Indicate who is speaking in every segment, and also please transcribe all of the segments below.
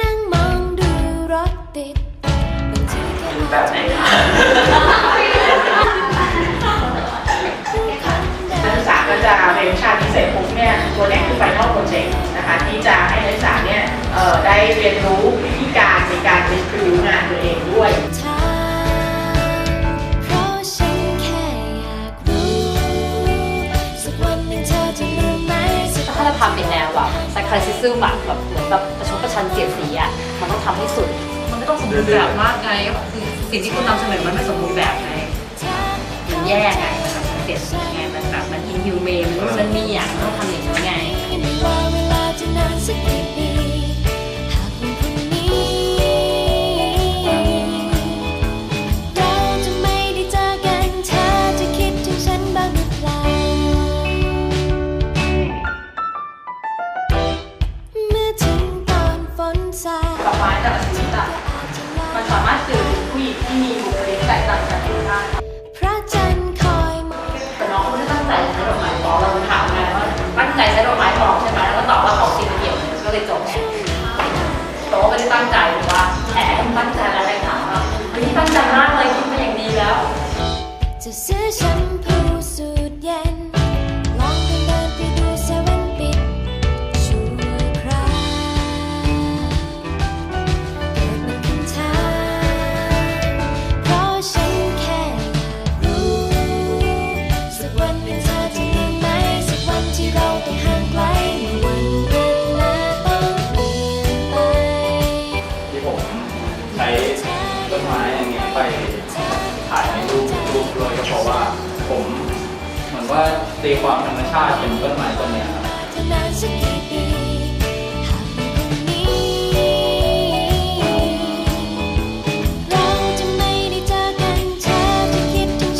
Speaker 1: นั่งมองดูรถติดบางทีก็อาจจะมีนักศึกษาก็จะเป็นวิ
Speaker 2: ชาพิเศษปุ๊เนี้ยตัวแรกคือไฟนอลโปรเจกต์นะคะที่จะให้นักศึก
Speaker 3: ษาเนี่ยได้เรียนรู้ ทำเป็นแนวแบบไซคลซิซึมอะแบบเหมือนแบบประชดประชันเสียดสีอะมันต้องทำให้สุด
Speaker 4: มันไม่ต้องสมบูรณ์แบบมากไงคือสิ่งที่คุณนำเสนอมันไม่สมบูรณ์แบบไง
Speaker 3: มันแย่ไงมันแบบเสียดสี แต่
Speaker 2: ละ
Speaker 1: ชนิดอะ
Speaker 2: อาจจะลา
Speaker 1: มันสามารถสื่อถึงผู้หญิงที่มีบุคลิกแตกต่างจากคนอื่นได้
Speaker 2: พระจันทร์คอยมอง
Speaker 1: แต่น้องไม่ได้ตั้งใจใช้ดอกไม้ปลอมเราถามไงว่าตั้งใจใช้ดอกไม้ปลอมใช่ไหมแล้วก็ตอบว่าของจริงเกี่ยวก็เลยจบไงแต่ว่าไม่ได้ตั้งใจหรือว่าแหมตั้งใจอะไรถามว่าอันนี้ตั้งใจมากเลยคิดมาอย่างดีแล้ว
Speaker 2: จะซื้อแช ที่
Speaker 5: ผมใช้ต้นไม้อย่างเงี้ยไปถ่ายในรูปรูปด้วยก็เพราะว่าผมเหมือนว่าตีความธรรมชาติเป็นต้นไม้ต้นเนี้ยครับ
Speaker 2: ห้าง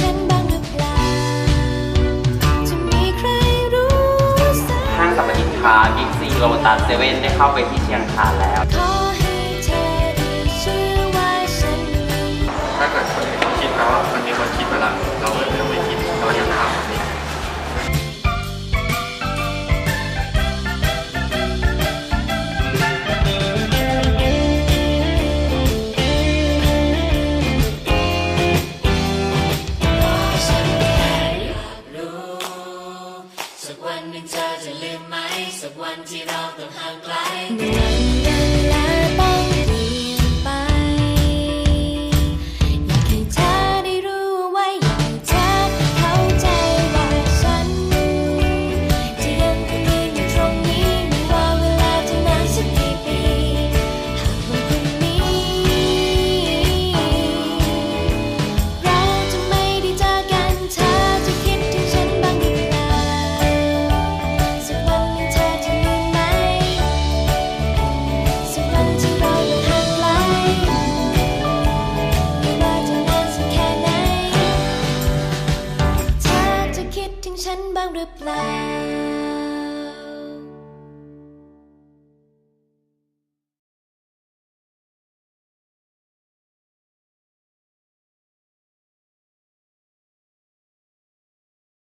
Speaker 2: ฉันบ้างหรือเปล่าจะมีใครรู้สัก
Speaker 6: ห้างสรรพสินค้าบิ๊กซีโลตัสเซเว่นได้เข้าไปที่เชียงคานแล้ว
Speaker 7: ถ้าเกิดคนอื่นเขาคิดมา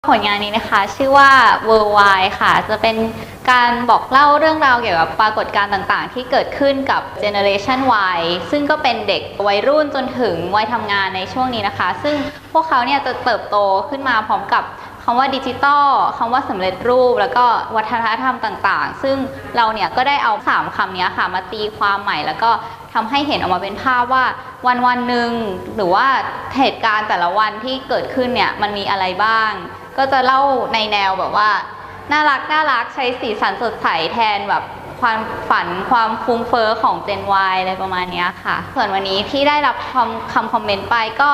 Speaker 8: ผลงานนี้นะคะชื่อว่า Worldwide ค่ะ จะเป็นการบอกเล่าเรื่องราวเกี่ยวกับปรากฏการณ์ต่างๆ ที่เกิดขึ้นกับ Generation Y ซึ่งก็เป็นเด็กวัยรุ่นจนถึงวัยทำงานในช่วงนี้นะคะ ซึ่งพวกเขาเนี่ยจะเติบโตขึ้นมาพร้อมกับคำว่าดิจิตอลคำว่าสำเร็จรูป แล้วก็วัฒนธรรมต่างๆ ซึ่งเราเนี่ยก็ได้เอา 3คำนี้ค่ะ มาตีความใหม่แล้วก็ทำให้เห็นออกมาเป็นภาพว่าวันวันหนึ่งหรือว่าเหตุการณ์แต่ละวันที่เกิดขึ้นเนี่ยมันมีอะไรบ้าง ก็จะเล่าในแนวแบบว่า น่ารักน่ารักใช้สีสันสดใสแทนแบบความฝันความฟุ้งเฟอ้อของ Gen Y อะไรประมาณนี้ค่ะ ส่วนวันนี้ที่ได้รับคำคำคอมเมนต์ไปก็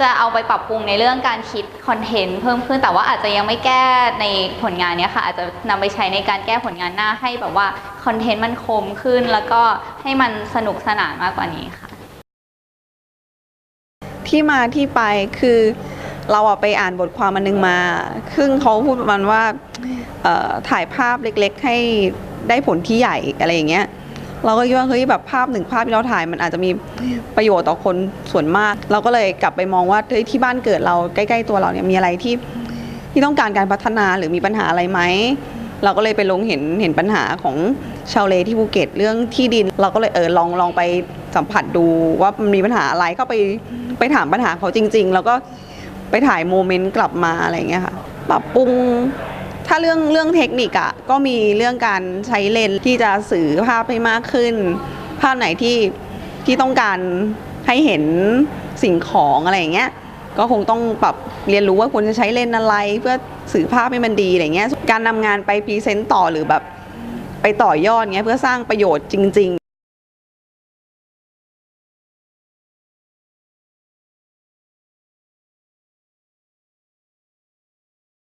Speaker 8: จะเอาไปปรับปรุงในเรื่องการคิดคอนเทนต์เพิ่มขึ้นแต่ว่าอาจจะยังไม่แก้ในผลงานนี้ค่ะ อาจจะนำไปใช้ในการแก้ผลงานหน้าให้แบบว่าคอนเทนต์มันคมขึ้น แล้วก็ให้มันสนุกสนานมากกว่านี้ค่ะ
Speaker 9: ที่มาที่ไปคือ เราอะไปอ่านบทความมันนึงมาซึ่งเขาพูดประมาณว่าเอ่อถ่ายภาพเล็กๆ ให้ได้ผลที่ใหญ่อะไรอย่างเงี้ยเราก็คิดว่าเฮ้ยแบบภาพหนึ่งภาพที่เราถ่ายมันอาจจะมีประโยชน์ต่อคนส่วนมาก เราก็เลยกลับไปมองว่าเฮ้ยที่บ้านเกิดเราใกล้ๆตัวเราเนี่ยมีอะไรที่ที่ต้องการการพัฒนาหรือมีปัญหาอะไรไหมเราก็เลยไปลงเห็นเห็นปัญหาของชาวเลที่ภูเก็ตเรื่องที่ดิน เราก็เลยเออลองลองไปสัมผัสดูว่ามันมีปัญหาอะไรเข้าไปไปถามปัญหาเขาจริง ๆ แล้วก็ ไปถ่ายโมเมนต์กลับมาอะไรเงี้ยค่ะปรับปรุงถ้าเรื่องเรื่องเทคนิคอะก็มีเรื่องการใช้เลนที่จะสื่อภาพให้มากขึ้น ภาพไหนที่ที่ต้องการให้เห็นสิ่งของอะไรอย่างเงี้ยก็คงต้องปรับเรียนรู้ว่าควรจะใช้เลนอะไร เพื่อสื่อภาพให้มันดีอะไรเงี้ยการนำงานไปพรีเซนต์ต่อหรือแบบไปต่อยอดเงี้ยเพื่อสร้างประโยชน์จริง ๆ